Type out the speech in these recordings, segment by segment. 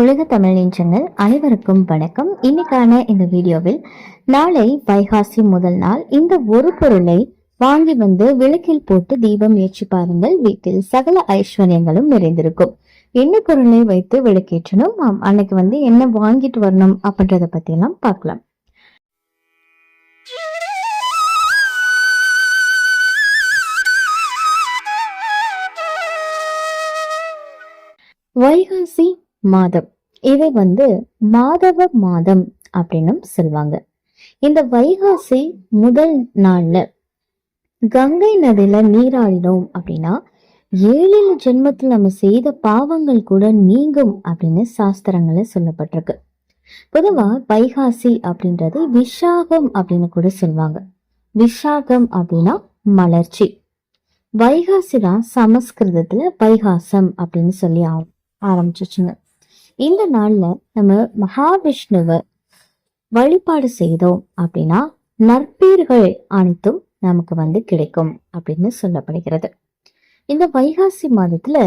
உலக தமிழ் நெஞ்சங்கள் அனைவருக்கும் வணக்கம். இன்னைக்கான இந்த வீடியோவில் நாளை வைகாசி முதல் நாள். இந்த ஒரு பொருளை வாங்கி வந்து விளக்கில் போட்டு தீபம் ஏற்றி பாருங்கள். வீட்டில் சகல ஐஸ்வர்யங்களும் நிறைந்திருக்கும். என்ன பொருளை வைத்து விளக்கேற்றணும்? ஆம், அன்னைக்கு வந்து என்ன வாங்கிட்டு வரணும் அப்படின்றத பத்தி எல்லாம் பார்க்கலாம். வைகாசி மாதம். இதை வந்து மாதவ மாதம் அப்படின்னும் சொல்லுவாங்க. இந்த வைகாசி முதல் நாள்ல கங்கை நதியில நீராடினோம் அப்படின்னா ஏழேழு ஜென்மத்தில் நம்ம செய்த பாவங்கள் கூட நீங்கும் அப்படின்னு சாஸ்திரங்கள்ல சொல்லப்பட்டிருக்கு. பொதுவா வைகாசி அப்படின்றது விஷாகம் அப்படின்னு கூட சொல்லுவாங்க. விஷாகம் அப்படின்னா மலர்ச்சி. வைகாசி தான் சமஸ்கிருதத்துல வைகாசம் அப்படின்னு சொல்லி ஆரம்பிச்சிச்சுங்க. இந்த நாள்ல நம்ம மகாவிஷ்ணுவை வழிபாடு செய்தோம் அப்படின்னா நற்பேறுகள் அனைத்தும் நமக்கு வந்து கிடைக்கும் அப்படின்னு சொல்லப்படுகிறது. இந்த வைகாசி மாதத்துல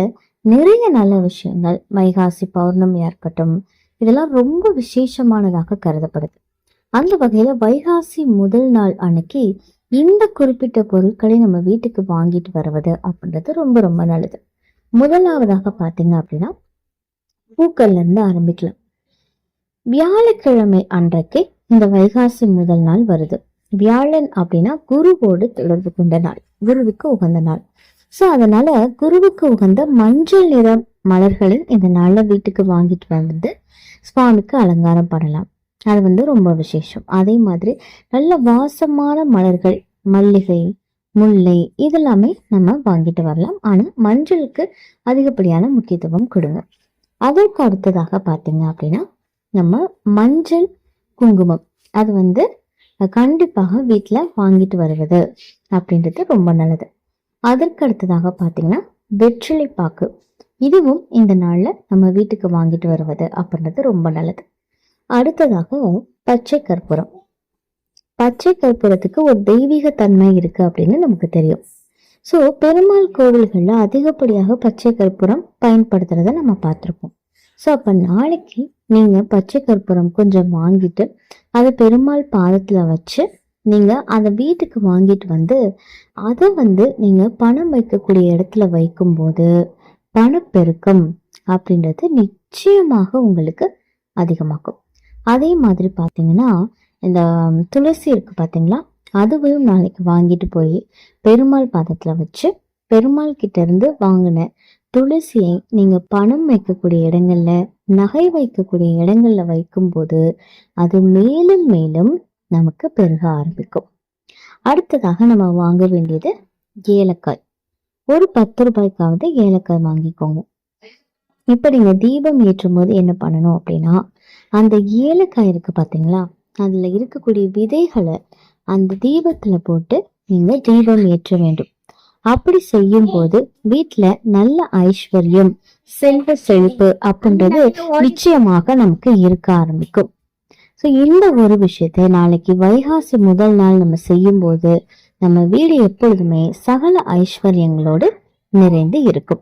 நிறைய நல்ல விஷயங்கள் வைகாசி பௌர்ணமியா இருக்கட்டும் இதெல்லாம் ரொம்ப விசேஷமானதாக கருதப்படுது. அந்த வகையில வைகாசி முதல் நாள் அன்னைக்கு இந்த குறிப்பிட்ட பொருட்களை நம்ம வீட்டுக்கு வாங்கிட்டு வருவது அப்படின்றது ரொம்ப ரொம்ப நல்லது. முதலாவதாக பார்த்தீங்க அப்படின்னா பூக்கள்ல இருந்து ஆரம்பிக்கலாம். வியாழக்கிழமை அன்றைக்கு இந்த வைகாசி முதல் நாள் வருது. வியாழன் அப்படின்னா குருவோடு தொடர்பு கொண்ட நாள். குருவுக்கு உகந்த நாள். சோ அதனால குருவுக்கு உகந்த மஞ்சள் நிற மலர்களை இந்த நாளில் வீட்டுக்கு வாங்கிட்டு வந்து சுவாமிக்கு அலங்காரம் பண்ணலாம். அது வந்து ரொம்ப விசேஷம். அதே மாதிரி நல்ல வாசமான மலர்கள் மல்லிகை முல்லை இதெல்லாமே நம்ம வாங்கிட்டு வரலாம். ஆனா மஞ்சளுக்கு அதிகப்படியான முக்கியத்துவம் கொடுங்க. அதற்கு அடுத்ததாக பார்த்தீங்க அப்படின்னா நம்ம மஞ்சள் குங்குமம். அது வந்து கண்டிப்பாக வீட்டில் வாங்கிட்டு வருவது அப்படின்றது ரொம்ப நல்லது. அதற்கு அடுத்ததாக பார்த்தீங்கன்னா வெற்றிலை பாக்கு. இதுவும் இந்த நாளில் நம்ம வீட்டுக்கு வாங்கிட்டு வருவது அப்படின்றது ரொம்ப நல்லது. அடுத்ததாக பச்சை கற்பூரம். பச்சை கற்பூரத்துக்கு ஒரு தெய்வீக தன்மை இருக்கு அப்படின்னு நமக்கு தெரியும். ஸோ பெருமாள் கோவில்களில் அதிகப்படியாக பச்சை கற்பூரம் பயன்படுத்துகிறத நம்ம பார்த்துருப்போம். ஸோ அப்போ நாளைக்கு நீங்கள் பச்சை கற்பூரம் கொஞ்சம் வாங்கிட்டு அதை பெருமாள் பாதத்தில் வச்சு நீங்கள் அதை வீட்டுக்கு வாங்கிட்டு வந்து அதை வந்து நீங்கள் பணம் வைக்கக்கூடிய இடத்துல வைக்கும்போது பணப்பெருக்கம் அப்படின்றது நிச்சயமாக உங்களுக்கு அதிகமாகும் அதே மாதிரி பார்த்தீங்கன்னா இந்த துளசி இருக்குது பார்த்தீங்களா? அதுவும் நாளைக்கு வாங்கிட்டு போய் பெருமாள் பாதத்தில் வச்சு பெருமாள் கிட்ட இருந்து வாங்கின துளசியை நீங்க பணம் வைக்கக்கூடிய இடங்கள்ல நகை வைக்கக்கூடிய இடங்கள்ல வைக்கும்போது அது மேலும் மேலும் நமக்கு பெருக ஆரம்பிக்கும். அடுத்ததாக நம்ம வாங்க வேண்டியது ஏலக்காய். ஒரு பத்து ரூபாய்க்காவது ஏலக்காய் வாங்கிக்கோங்க. இப்ப நீங்க தீபம் ஏற்றும் போது என்ன பண்ணணும் அப்படின்னா அந்த ஏலக்காய் இருக்கு பாத்தீங்களா? அதுல இருக்கக்கூடிய விதைகளை அந்த தீபத்துல போட்டு நீங்க தீபம் ஏற்ற வேண்டும். அப்படி செய்யும் போது வீட்டுல நல்ல ஐஸ்வர்யம் செல்வ செழிப்பு அப்படின்றது நிச்சயமாக நமக்கு இருக்க ஆரம்பிக்கும். ஸோ இந்த ஒரு விஷயத்தை நாளைக்கு வைகாசி முதல் நாள் நம்ம செய்யும் போது நம்ம வீடு எப்பொழுதுமே சகல ஐஸ்வர்யங்களோடு நிறைந்து இருக்கும்.